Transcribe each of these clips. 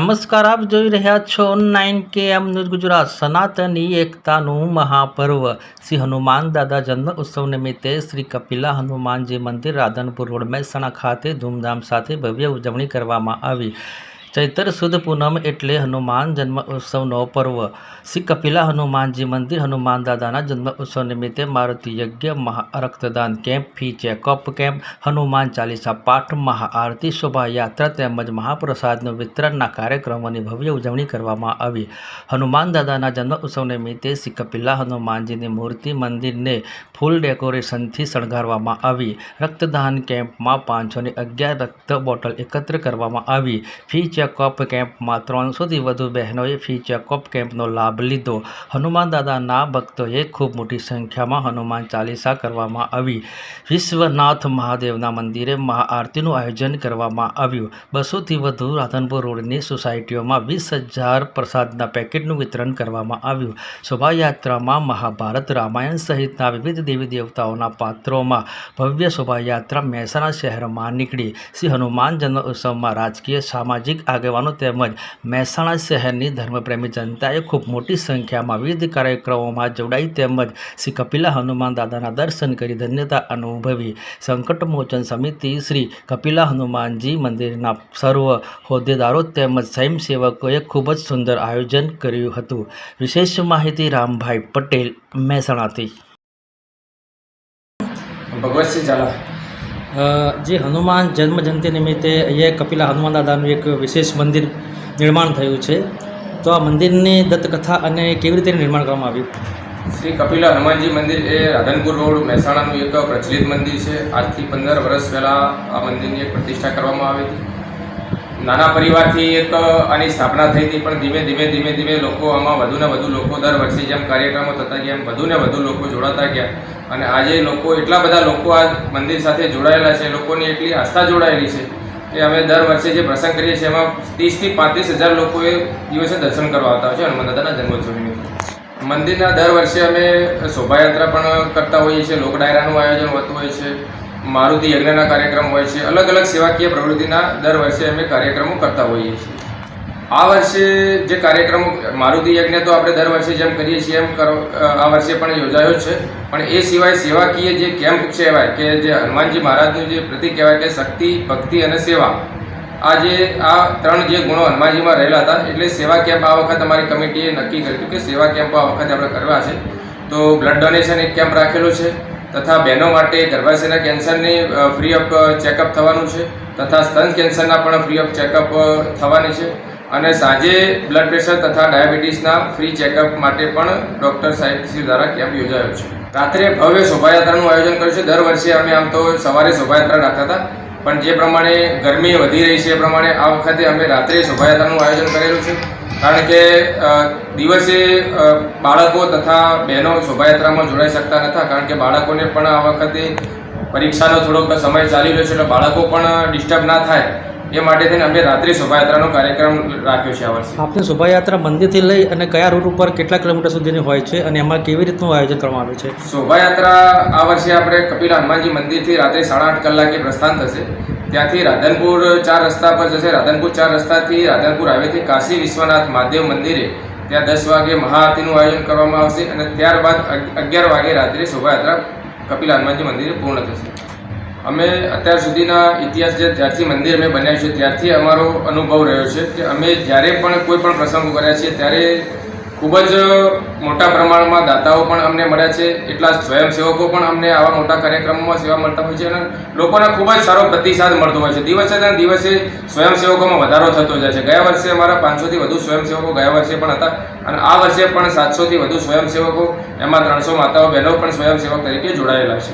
નમસ્કાર, આપ જોઈ રહ્યા છો nine K M news Gujarat, સનાતની એકતાનું મહાપર્વ. શ્રી હનુમાન દાદા જન્મ ઉત્સવ નિમિત્તે શ્રી કપિલા હનુમાનજી મંદિર રાધનપુર રોડ મહેસાણા ખાતે ધૂમધામ સાથે ભવ્ય ઉજવણી કરવામાં આવી. ચૈતર સુદ પૂનમ એટલે હનુમાન જન્મ ઉત્સવનો પર્વ. શ્રી કપિલા હનુમાનજી મંદિર હનુમાન દાદાના જન્મ ઉત્સવ નિમિત્તે મારુતિ યજ્ઞ, મહા રક્તદાન camp, free checkup camp, Hanuman Chalisa પાઠ મહાઆરતી શોભાયાત્રા તેમજ મહાપ્રસાદનું વિતરણના કાર્યક્રમોની ભવ્ય ઉજવણી કરવામાં આવી. હનુમાન દાદાના જન્મ ઉત્સવ નિમિત્તે શ્રી કપિલા હનુમાનજીની મૂર્તિ મંદિરને ફૂલ ડેકોરેશનથી શણગારવામાં આવી. રક્તદાન કેમ્પમાં પાંચસોની અગિયાર રક્ત બોટલ એકત્ર કરવામાં આવી. ફી ચેકઅપ કેમ્પમાં ત્રણસોથી વધુ બહેનોએ ફી ચેકઅપ કેમ્પનો લાભ લીધો. હનુમાન દાદાના ભક્તોએ ખૂબ મોટી સંખ્યામાં હનુમાન ચાલીસા કરવામાં આવી. વિશ્વનાથ મહાદેવના મંદિરે મહાઆરતીનું આયોજન કરવામાં આવ્યું. બસોથી વધુ રાધનપુર રોડની સોસાયટીઓમાં વીસ હજાર પ્રસાદના પેકેટનું વિતરણ કરવામાં આવ્યું. શોભાયાત્રામાં મહાભારત, રામાયણ સહિતના વિવિધ દેવી દેવતાઓના પાત્રોમાં ભવ્ય શોભાયાત્રા મહેસાણા શહેરમાં નીકળી. શ્રી હનુમાન જન્મ ઉત્સવમાં રાજકીય, સામાજિક આગેવાનો તેમજ મહેસાણા શહેરની ધર્મપ્રેમી જનતાએ ખૂબ મોટી સંખ્યામાં વિવિધ કાર્યક્રમોમાં જોડાઈ તેમજ શ્રી કપિલા હનુમાન દાદાના દર્શન કરી ધન્યતા અનુભવી. સંકટમોચન સમિતિ શ્રી કપિલા હનુમાનજી મંદિરના સર્વ હોદ્દેદારો તેમજ સ્વયંસેવકોએ ખૂબ જ સુંદર આયોજન કર્યું હતું. વિશેષ માહિતી રામભાઈ પટેલ, મહેસાણાથી. ભગવતસિંહ ઝાલા. જે હનુમાન જન્મ જયંતિ નિમિત્તે અહીંયા કપિલા હનુમાન દાદાનું એક વિશેષ મંદિર નિર્માણ થયું છે. તો આ મંદિરની દત્તકથા અને કેવી રીતે નિર્માણ કરવામાં આવ્યું? શ્રી કપિલા હનુમાનજી મંદિર એ રાધનપુર રોડ મહેસાણાનું એક પ્રચલિત મંદિર છે. આજથી પંદર વર્ષ પહેલાં આ મંદિરની પ્રતિષ્ઠા કરવામાં આવી હતી. નાના પરિવારથી એક આની સ્થાપના થઈ હતી, પણ ધીમે ધીમે ધીમે ધીમે લોકો આમાં વધુ ને વધુ લોકો દર વર્ષે જેમ કાર્યક્રમો થતા ગયા, એમ વધુ વધુ લોકો જોડાતા ગયા. અને આજે લોકો એટલા બધા લોકો આ મંદિર સાથે જોડાયેલા છે, લોકોની એટલી આસ્થા જોડાયેલી છે કે અમે દર વર્ષે જે પ્રસંગ કરીએ છીએ, એમાં ત્રીસથી પાંત્રીસ હજાર લોકોએ દિવસે દર્શન કરવા આવતા હોય છે હનુમાન દાદાના જન્મોત્સવ નિમિત્તે. મંદિરના દર વર્ષે અમે શોભાયાત્રા પણ કરતા હોઈએ છીએ લોક ડાયરાનું આયોજન હોતું હોય છે મારુતિ યજ્ઞના કાર્યક્રમ હોય છે. અલગ અલગ સેવાકીય પ્રવૃત્તિના દર વર્ષે અમે કાર્યક્રમો કરતા હોઈએ છીએ. આ વર્ષે જે કાર્યક્રમો, મારુતિ યજ્ઞ તો આપણે દર વર્ષે જેમ કરીએ છીએ એમ કરો આ વર્ષે પણ યોજાયો છે. પણ એ સિવાય સેવાકીય જે કેમ્પ કહેવાય કે જે હનુમાનજી મહારાજનું જે પ્રતિક કહેવાય કે શક્તિ, ભક્તિ અને સેવા, આ જે, આ ત્રણ જે ગુણો હનુમાનજીમાં રહેલા હતા, એટલે સેવા કેમ્પ આ વખત અમારી કમિટીએ નક્કી કર્યું કે સેવા કેમ્પ આ વખતે આપણે કરવા છે. તો બ્લડ ડોનેશન એક કેમ્પ રાખેલો છે. તથા બહેનો માટે ગર્ભાશયના કેન્સરની ફ્રી ઓફ ચેકઅપ થવાનું છે. તથા સ્તન કેન્સરના પણ ફ્રી ઓફ ચેકઅપ થવાની છે. અને સાંજે બ્લડ પ્રેશર તથા ડાયાબિટીસના ફ્રી ચેકઅપ માટે પણ ડૉક્ટર સાહેબ શ્રી દ્વારા કેમ્પ યોજાયો છે. રાત્રે ભવ્ય શોભાયાત્રાનું આયોજન કર્યું છે. દર વર્ષે અમે આમ તો સવારે શોભાયાત્રા રાખતા હતા. પણ જે પ્રમાણે ગરમી વધી રહી છે એ પ્રમાણે આ વખતે અમે રાત્રે શોભાયાત્રાનું આયોજન કરેલું છે. કારણ કે દિવસે બાળકો તથા બહેનો શોભાયાત્રામાં જોડાઈ શકતા નહોતા કારણ કે બાળકોને પણ આ વખતે પરીક્ષાનો થોડોક સમય ચાલી રહ્યો છે એટલે બાળકો પણ ડિસ્ટર્બ ના થાય. એ માટે થઈને અમે રાત્રે શોભાયાત્રાનો કાર્યક્રમ રાખ્યો છે આ વર્ષે. આપની શોભાયાત્રા મંદિરથી લઈ અને કયા રૂટ ઉપર કેટલા કિલોમીટર સુધીની હોય છે અને એમાં કેવી રીતનું આયોજન કરવામાં આવે છે? શોભાયાત્રા આ વર્ષે આપણે કપિલ હનુમાનજી મંદિરથી રાત્રે સાડા આઠ કલાકે પ્રસ્થાન થશે. ત્યાંથી રાધનપુર ચાર રસ્તા પર જશે. રાધનપુર ચાર રસ્તાથી રાધનપુર હાઈવેથી કાશી વિશ્વનાથ મહાદેવ મંદિરે ત્યાં દસ વાગે મહાઆરતીનું આયોજન કરવામાં આવશે અને ત્યારબાદ અગિયાર વાગે રાત્રે શોભાયાત્રા કપિલ હનુમાનજી મંદિરે પૂર્ણ થશે. અમે અત્યાર સુધીના ઇતિહાસ જે ત્યારથી મંદિર અમે બનાવ્યું છે, ત્યારથી અમારો અનુભવ રહ્યો છે કે અમે જ્યારે પણ કોઈ પણ પ્રસંગો કર્યા છીએ, ત્યારે ખૂબ જ મોટા પ્રમાણમાં દાતાઓ પણ અમને મળ્યા છે. એટલા સ્વયંસેવકો પણ અમને આવા મોટા કાર્યક્રમોમાં સેવા મળતા હોય છે અને લોકોને ખૂબ જ સારો પ્રતિસાદ મળતો હોય છે. દિવસે ને દિવસે સ્વયંસેવકોમાં વધારો થતો જાય છે. ગયા વર્ષે અમારા પાંચસોથી વધુ સ્વયંસેવકો ગયા વર્ષે પણ હતા અને આ વર્ષે પણ સાતસોથી વધુ સ્વયંસેવકો એમાં ત્રણસો માતાઓ બહેનો પણ સ્વયંસેવક તરીકે જોડાયેલા છે.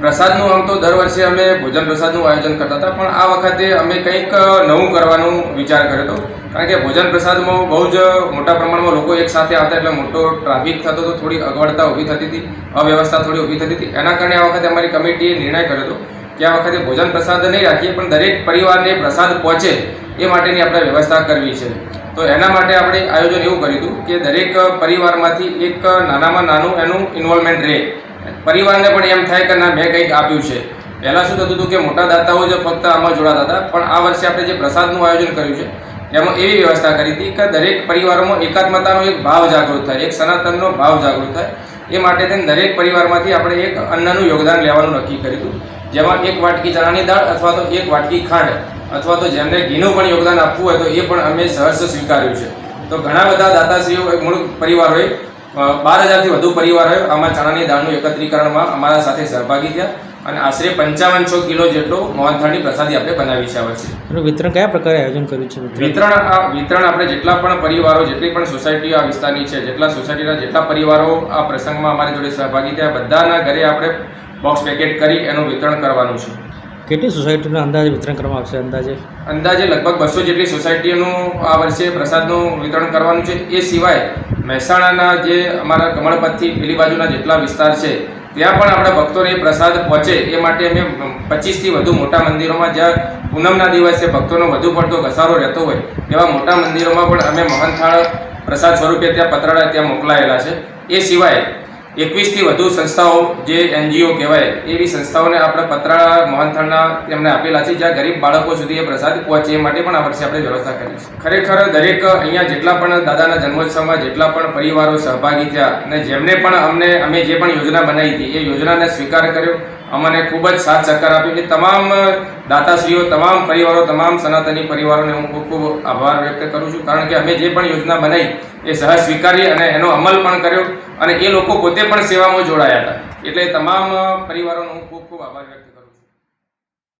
પ્રસાદનું આમ તો દર વર્ષે અમે ભોજન પ્રસાદનું આયોજન કરતા હતા, પણ આ વખતે અમે કંઈક નવું કરવાનું વિચાર કર્યો હતો. કારણ કે ભોજન પ્રસાદમાં બહુ જ મોટા પ્રમાણમાં લોકો એક સાથે આવતા એટલે મોટો ટ્રાફિક થતો હતો થોડી અગવડતા ઊભી થતી હતી, અવ્યવસ્થા થોડી ઊભી થતી હતી. એના કારણે આ વખતે અમારી કમિટીએ નિર્ણય કર્યો હતો કે આ વખતે ભોજન પ્રસાદ નહીં રાખીએ, પણ દરેક પરિવારને પ્રસાદ પહોંચે એ માટેની આપણે વ્યવસ્થા કરવી છે. તો એના માટે આપણે આયોજન એવું કર્યું હતું કે દરેક પરિવારમાંથી એક નાનામાં નાનું એનું ઇન્વોલ્વમેન્ટ રહે. પરિવારને પણ એમ થાય કે ના, મેં કંઈક આપ્યું છે. પહેલાં શું થતું હતું કે મોટા દાતાઓ જ ફક્ત આમાં જોડાતા હતા, પણ આ વર્ષે આપણે જે પ્રસાદનું આયોજન કર્યું છે એમાં એવી વ્યવસ્થા કરી હતી કે દરેક પરિવારોમાં એકાત્મતાનો એક ભાવ જાગૃત થાય, એક સનાતનનો ભાવ જાગૃત થાય. એ માટે થઈને દરેક પરિવારમાંથી આપણે એક અન્નનું યોગદાન લેવાનું નક્કી કર્યું જેમાં એક વાટકી ચણાની દાળ અથવા તો એક વાટકી ખાંડ અથવા તો જેમને ઘીનું પણ યોગદાન આપવું હોય તો એ પણ અમે સહર્ષ સ્વીકાર્યું છે. તો ઘણા બધા દાતાશ્રીઓ મૂળ પરિવારોએ બાર હજારથી વધુ પરિવારોએ આમાં ચણાની દાળનું એકત્રીકરણમાં અમારા સાથે સહભાગી થયા. અને આશરે પંચાવન છ કિલો જેટલો મોહનથાળની પ્રસાદી આપણે બનાવી છે આ વર્ષે. વિતરણ કયા પ્રકારે આયોજન કર્યું છે વિતરણ આ વિતરણ આપણે જેટલા પણ પરિવારો જેટલી પણ સોસાયટીઓ આ વિસ્તારની છે જેટલા સોસાયટીના જેટલા પરિવારો આ પ્રસંગમાં અમારી જોડે સહભાગી થયા બધાના ઘરે આપણે બોક્સ પેકેટ કરી એનું વિતરણ કરવાનું છે. કેટલી સોસાયટીનું અંદાજે વિતરણ કરવામાં આવશે અંદાજે? અંદાજે લગભગ બસો જેટલી સોસાયટીઓનું આ વર્ષે પ્રસાદનું વિતરણ કરવાનું છે. એ સિવાય મહેસાણાના જે અમારા કમળપથથી પેલી બાજુના જેટલા વિસ્તાર છે ત્યાં પણ આપણા ભક્તોને એ પ્રસાદ પહોંચે. એ માટે અમે પચીસથી વધુ મોટા મંદિરોમાં જ્યાં પૂનમના દિવસે ભક્તોનો વધુ પડતો ઘસારો રહેતો હોય, એવા મોટા મંદિરોમાં પણ અમે મહંથાળ પ્રસાદ સ્વરૂપે ત્યાં પતરાળા ત્યાં મોકલાયેલા છે. એ સિવાય એકવીસથી વધુ સંસ્થાઓ જે એનજીઓ કહેવાય, એવી સંસ્થાઓને આપણે પતરાળા મોહનથાળના તેમને આપેલા છે, જ્યાં ગરીબ બાળકો સુધી એ પ્રસાદ પહોંચે એ માટે પણ આ વર્ષે આપણે વ્યવસ્થા કરી છે. ખરેખર દરેક અહીંયા જેટલા પણ દાદાના જન્મોત્સવમાં જેટલા પણ પરિવારો સહભાગી થયા અને જેમને પણ અમને, અમે જે પણ યોજના બનાવી હતી, એ યોજનાને સ્વીકાર કર્યો. અમને ખૂબ જ સાથ સહકાર આપ્યો એ તમામ દાતાશ્રીઓ, તમામ પરિવારો, તમામ સનાતની પરિવારોને હું ખૂબ ખૂબ આભાર વ્યક્ત કરું છું. કારણ કે અમે જે પણ યોજના બનાવી, એ સહ સ્વીકારી અને એનો અમલ પણ કર્યો અને એ લોકો પોતે પણ સેવામાં જોડાયા હતા. એટલે તમામ પરિવારોનો હું ખૂબ ખૂબ આભાર વ્યક્ત છું